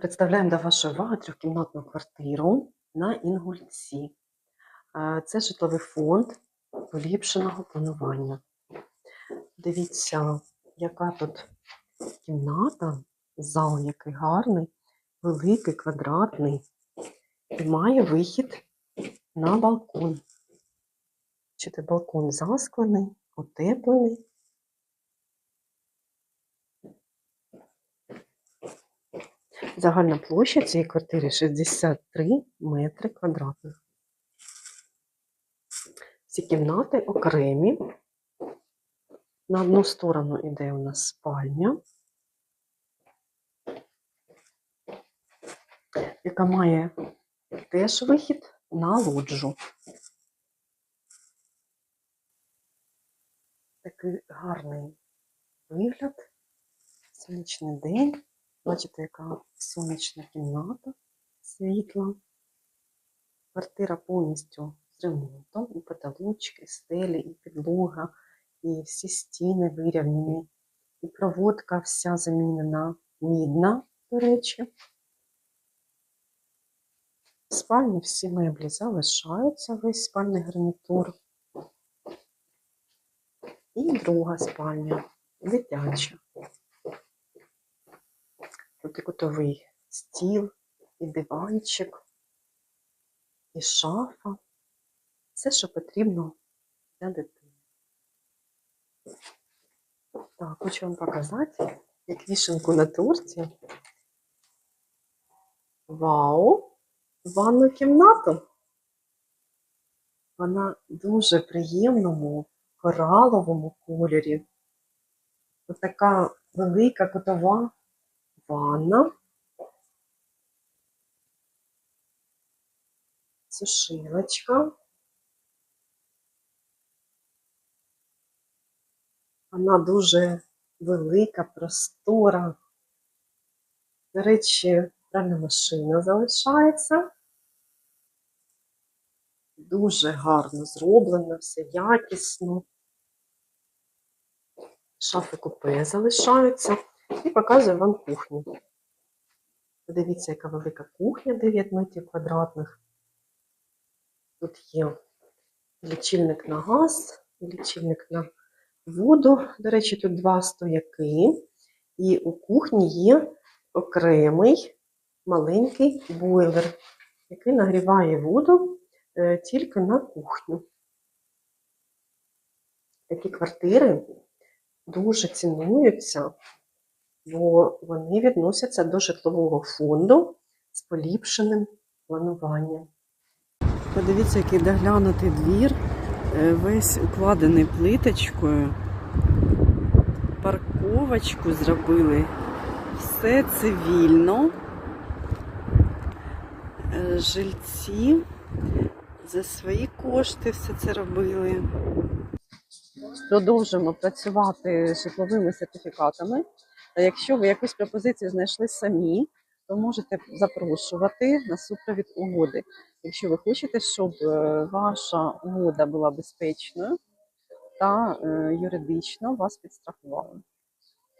Представляємо до вашої уваги трьохкімнатну квартиру на Інгульці. Це житловий фонд поліпшеного планування. Дивіться, яка тут кімната, зал який гарний, великий, квадратний і має вихід на балкон. Бачите, балкон засклений, утеплений. Загальна площа цієї квартири 63 метри квадратних. Ці кімнати окремі. На одну сторону йде у нас спальня, яка має теж вихід на лоджу. Такий гарний вигляд, сонячний день. Бачите, яка сонячна кімната, світла. Квартира повністю з ремонтом, і потолочки, і стелі, і підлога, і всі стіни вирівняні, і проводка вся замінена мідна, до речі. В спальні всі меблі залишаються, весь спальний гарнітур. І друга спальня, дитяча. І стіл, і диванчик, і шафа. Все, що потрібно для дитини. Так, хочу вам показати, як вішенку на торті. Вау! Ванну кімнату. Вона дуже приємному кораловому кольорі. Ось така велика кутова ванна, сушилочка. Вона дуже велика, простора. До речі, пральна машина залишається. Дуже гарно зроблено, все якісно. Шафи купе залишаються. І показую вам кухню. Подивіться, яка велика кухня 9 метрів квадратних. Тут є лічильник на газ, лічильник на воду. До речі, тут два стояки. І у кухні є окремий маленький бойлер, який нагріває воду е, тільки на кухню. Такі квартири дуже цінуються бо вони відносяться до житлового фонду з поліпшеним плануванням. Подивіться, який доглянутий двір, е, весь укладений плиточкою. Парковочку зробили. Все цивільно. Е, Жильці за свої кошти все це робили. Продовжуємо працювати з житловими сертифікатами. Якщо ви якусь пропозицію знайшли самі, то можете запрошувати на супровід угоди. Якщо ви хочете, щоб е, ваша угода була безпечною та е, юридично вас підстрахували.